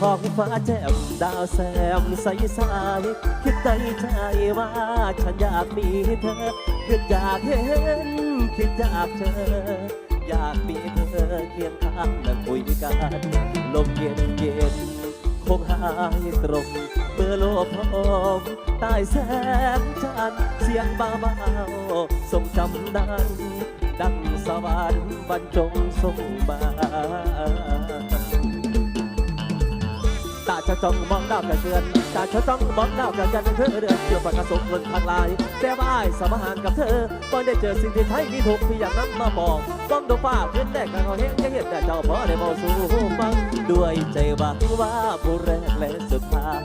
ท้องฟ้าแจ่มดาวแซมใสสายคิดในใจว่าฉันอยากมีเธอคิดอยากเห็นคิดอยากเจออยากมีเธอเคียงข้างและคุยกันลมเย็นเย็นคงหายตรงเมื่อโลกพร้อมใต้แสงจันทร์เสียงเบาๆทรงจำดังดังสวรรค์บรรจงทรงมาตา จะจ้องมองดาวกระเดือนตาจะจ้องมองดาวกระเดือนเธอเดือนเกี่ยวกับกระสงเงินทางลาย แต่ว่าไอ้สมหารกับเธอตอนได้เจอสิ่งที่ไทยมีถูกที่อยากน้ำมาบอกต้องดูฟ้าพื้นแรกกันเขาเห็นจะเห็นแต่เจ้าพอได้บอกสู่ฟังด้วยใจหวังว่าผู้แรกและสุดท้าย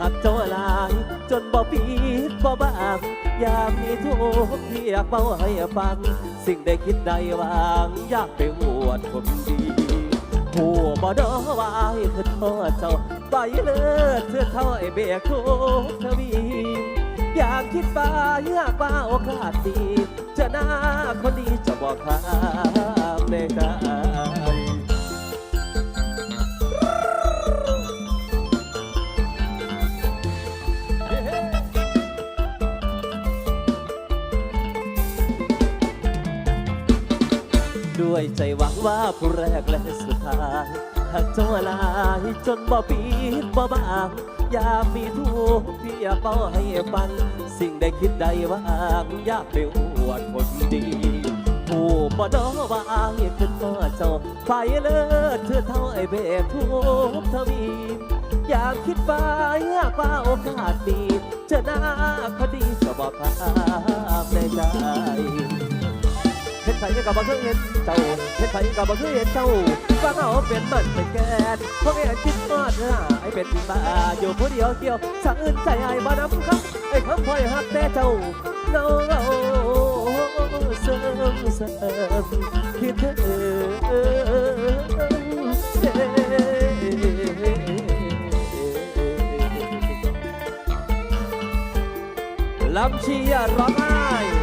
หักเจ้าลายจนบ่ปีดบ่บางอยากมีทุกที่อยากเป่าให้ฟัง สิ่งได้คิดได้วางอยากไปอวดคนดีหัวบ่ดอว่าให้คือทอเจ้า ไปเลิศเธอเท่าไอเบียทุกทวีอยากคิดไปอยากว่าโอกาสดีจะหน้าคนดีจะบอกข้ามในใจด้วยใจหวังว่าผู้แรกและสุดท้าย หากเจ้าลายจนบ่ปีดบ่บางอยากมีทุกข์ที่อยากเป่าให้ฟัง สิ่งใดคิดใดว่างอยากไปอวดคนดีผู้บ่ดอว่าอายขึ้นมาเจ้าไฟเลิศเธอเท่าไอเบกทุกทวีอยากคิดไปอยากว่าโอกาสดีเจอหน้าคดีจะบอกภาพในใจ ไผกับบ่เคยเห็นเจ้าเห็นไผกับบ่เคยเห็นเจ้าฟังเอาเป็นเบิดเป็นแกนเพราะแม่คิดทอดหาไอ้เป็นบ้าอยู่ผู้เดียวเกี่ยวสั่งอื่นใจไอ้บ่นำครับไอ้คำพ่อยหักแต่เจ้าเงาเงาเสริมเสริมคิดถึงลำเชียร์ร้องไห้